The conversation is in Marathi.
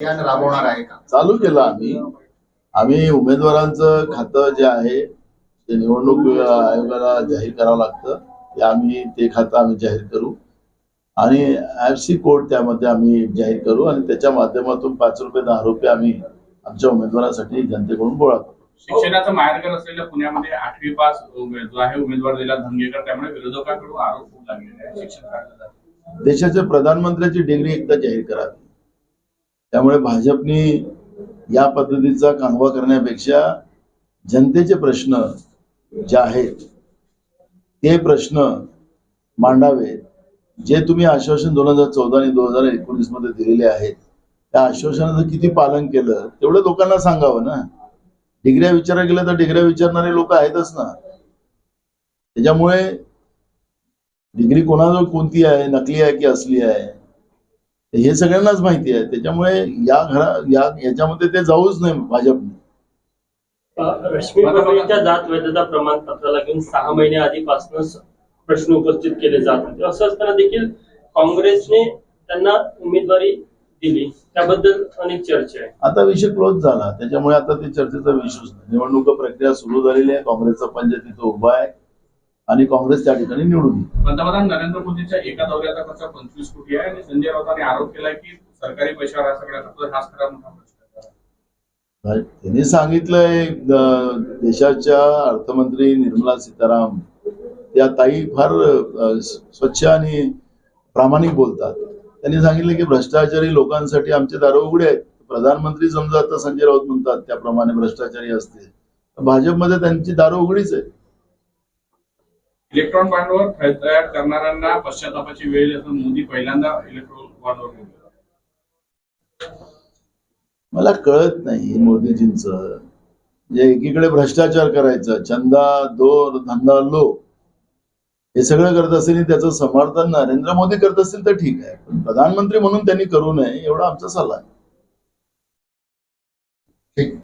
अभियान राबवणार आहे का? चालू केलं आम्ही. आम्ही उमेदवारांचं खातं जे आहे ते निवडणूक आयोगाला जाहीर करावं लागतं. ते आम्ही ते खातं आम्ही जाहीर करू. आणि एफ सी कोड त्यामध्ये आम्ही जाहीर करू आणि त्याच्या माध्यमातून पाच रुपये दहा रुपये आम्ही आमच्या उमेदवारासाठी जनतेकडून गोळा करू. शिक्षणाचं माहेरघर असलेल्या पुण्यामध्ये आठवी पास जो आहे उमेदवार दिला धंगेकर त्यामुळे विरोधकांकडून आरोप होऊ लागलेले आहे शिक्षण देशाच्या प्रधानमंत्र्याची डिग्री एकदा जाहीर करावी. त्यामुळे भाजपने या पद्धतीचा कांगवा करण्यापेक्षा जनतेचे प्रश्न जे आहेत ते प्रश्न मांडावेत. जे तुम्ही आश्वासन दोन हजार चौदा आणि दोन हजार एकोणीसमध्ये दिलेले आहेत त्या आश्वासनाचं किती पालन केलं तेवढं लोकांना सांगावं ना. डिग्र्या विचारा गेलं तर डिग्र्या विचारणारे लोक आहेतच ना. त्याच्यामुळे डिग्री कोणाजवळ कोणती आहे नकली आहे की असली आहे? हे सगळ्यांनाच माहिती आहे. त्याच्यामुळे या घरा या याच्यामध्ये ते जाऊच नाही भाजपने. रश्मी पटोलेच्या जात वैधता प्रमाणपत्राला घेऊन सहा महिन्या आधीपासूनच प्रश्न उपस्थित केले जात होते. असं असताना देखील काँग्रेसने त्यांना उमेदवारी दिली. त्याबद्दल अनेक चर्चा आहे. आता विषय क्लोज झाला. त्याच्यामुळे आता ते चर्चेचा विषयच नाही. निवडणूक प्रक्रिया सुरू झालेली आहे. काँग्रेसचा पंच तिथं उभा आहे. आणि काँग्रेस त्या ठिकाणी निवडून पंतप्रधान नरेंद्र मोदींच्या एका दौऱ्याचा खर्च पंचवीस कोटी आहे आणि संजय राऊतांनी आरोप केला की सरकारी पैशावर हा सगळा खर्च हाच खरा मोठा आहे. त्यांनी सांगितलंय देशाच्या अर्थमंत्री निर्मला सीताराम त्या ताई फार स्वच्छ आणि प्रामाणिक बोलतात. त्यांनी सांगितलं की भ्रष्टाचारी लोकांसाठी आमचे दार उघडे आहेत. प्रधानमंत्री समजा आता संजय राऊत म्हणतात त्याप्रमाणे भ्रष्टाचारी असतील. तर भाजपमध्ये त्यांची दारं उघडीच आहे इलेक्ट्रॉन बॉन्डवर तयार करणाऱ्यांना पश्चातापाची वेळ असं मोदी पहिल्यांदा इलेक्ट्रॉन बॉन्डवर बोलले मला कळत नाही मोदीजींच. जे एकीकडे भ्रष्टाचार करायचं चंदा दोर धंदा लो हे सगळं करत असेल त्याचं समर्थन नरेंद्र मोदी करत असतील तर ठीक आहे. पण प्रधानमंत्री म्हणून त्यांनी करू नये एवढा आमचा सल्ला आहे. ठीक.